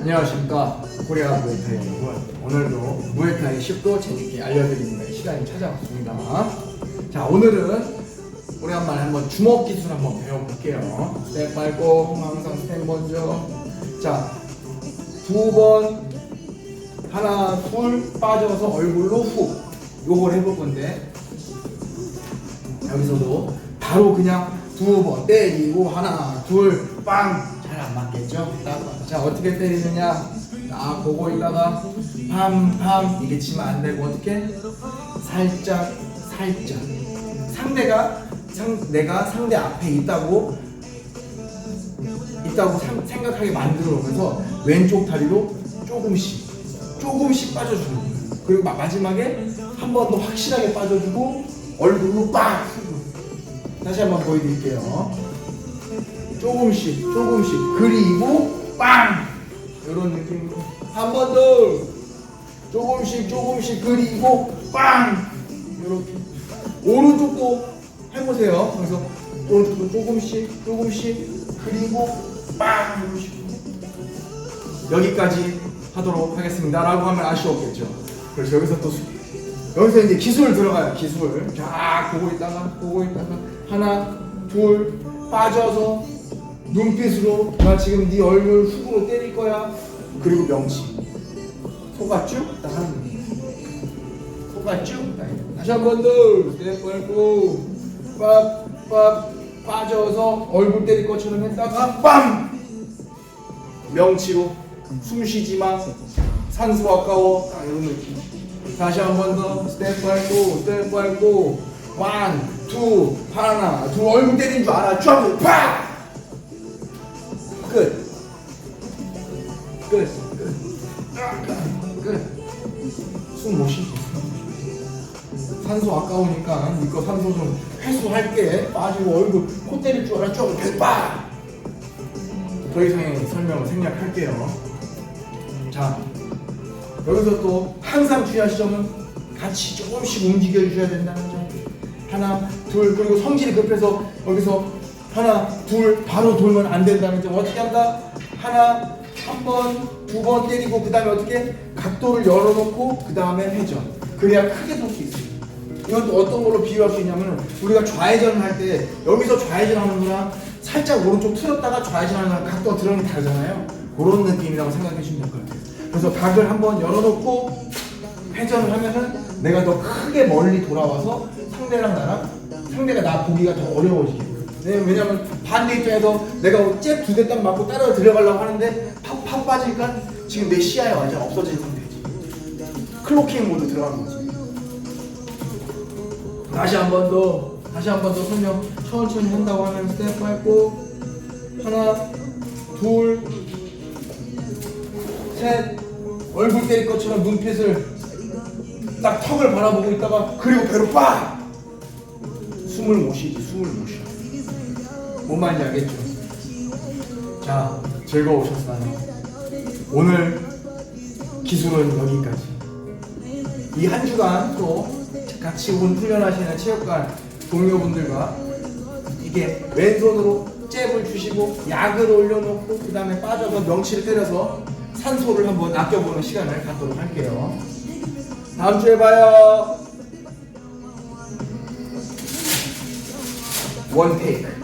안녕하십니까. 코리아 무에타이 여러분. 오늘도 무에타이 10도 재밌게 알려드리는 시간이 찾아왔습니다. 자 오늘은 오래간만에 한번 주먹 기술 한번 배워볼게요. 스텝 밟고 항상 스텝 먼저. 자두 번 하나 둘 빠져서 얼굴로 훅 요걸 해볼 건데 여기서도 바로 그냥 두 번 때리고 하나 둘빵 잘 안 맞겠죠? 자 어떻게 때리느냐 아 보고 있다가 팜팜 이게 치면 안 되고 어떻게 살짝 살짝 상대가 상 내가 상대 앞에 있다고 있다고 상- 생각하게 만들어 놓으면서 왼쪽 다리로 조금씩 조금씩 빠져주는 거예요. 그리고 마, 마지막에 한 번 더 확실하게 빠져주고 얼굴로 빡 다시 한번 보여드릴게요. 조금씩 조금씩 그리고 빵! 이런 느낌으로 한 번 더. 조금씩 조금씩 그리고 빵! 이렇게. 오른쪽도 해보세요. 그래서 오른쪽도 조금씩 조금씩 그리고 빵! 식으로 여기까지 하도록 하겠습니다 라고 하면 아쉬웠겠죠. 그래서 여기서 또 수- 여기서 이제 기술 들어가요. 기술. 쫙 보고 있다가 보고 있다가 하나 둘 빠져서 눈빛으로 나 지금 네 얼굴 훅으로 때릴 거야. 그리고 명치 속았죠? 딱 하는 거예요. 속았죠? 다시 한 번 더. 스텝 밟고 빡빡 빠져서 얼굴 때릴 것처럼 했다가 빵 명치로 숨 쉬지 마. 산소 아까워. 딱 이런 느낌. 다시 한 번 더. 스텝 밟고 스텝 밟고 원, 투, 하나, 둘 얼굴 때린 줄 알아. 쫙 팍. 끝. 끝. 끝. 끝. 숨못 쉬지. 산소 아까우니까 이거 산소 좀 회수할게. 빠지고 얼굴 코 때릴 줄. 쫙 대박. 더 이상의 설명을 생략할게요. 자, 여기서 또 항상 주의하실 점은 같이 조금씩 움직여 주셔야 된다는 점. 하나, 둘, 그리고 성질이 급해서 여기서 하나, 둘, 바로 돌면 안 된다는 점. 어떻게 한다? 하나, 한 번, 두 번 때리고 그 다음에 어떻게 각도를 열어놓고 그 다음에 회전. 그래야 크게 돌 수 있어요. 이건 또 어떤 걸로 비유할 수 있냐면 우리가 좌회전을 할 때 여기서 좌회전 하는 거랑 살짝 오른쪽 틀었다가 좌회전하는 거랑 각도가 들어가는 게 다르잖아요. 그런 느낌이라고 생각해 주시면 될 것 같아요. 그래서 각을 한번 열어놓고 회전을 하면은 내가 더 크게 멀리 돌아와서 상대랑 나랑 상대가 나 보기가 더 어려워지겠고 네, 왜냐면 반대 입장에서 내가 잽 두 대 딱 맞고 따라 들어가려고 하는데 팍팍 빠지니까 지금 내 시야에 완전 없어진 상태지. 클로킹 모드 들어가는 거지. 다시 한 번 더 다시 한 번 더 설명 천천히 한다고 하면 스텝 밟고 하나 둘 셋. 얼굴 때릴 것처럼 눈빛을 딱 턱을 바라보고 있다가 그리고 배로 빡! 숨을 못 쉬지 숨을 못 쉬어 뭔 말인지 알겠죠? 자 즐거우셨나요? 오늘 기술은 여기까지 이 한 주간 또 같이 온 훈련하시는 체육관 동료분들과 이게 왼손으로 잽을 주시고 약을 올려놓고 그 다음에 빠져서 명치를 때려서 산소를 한번 아껴보는 시간을 갖도록 할게요. 다음 주에 봐요. 원 테이크.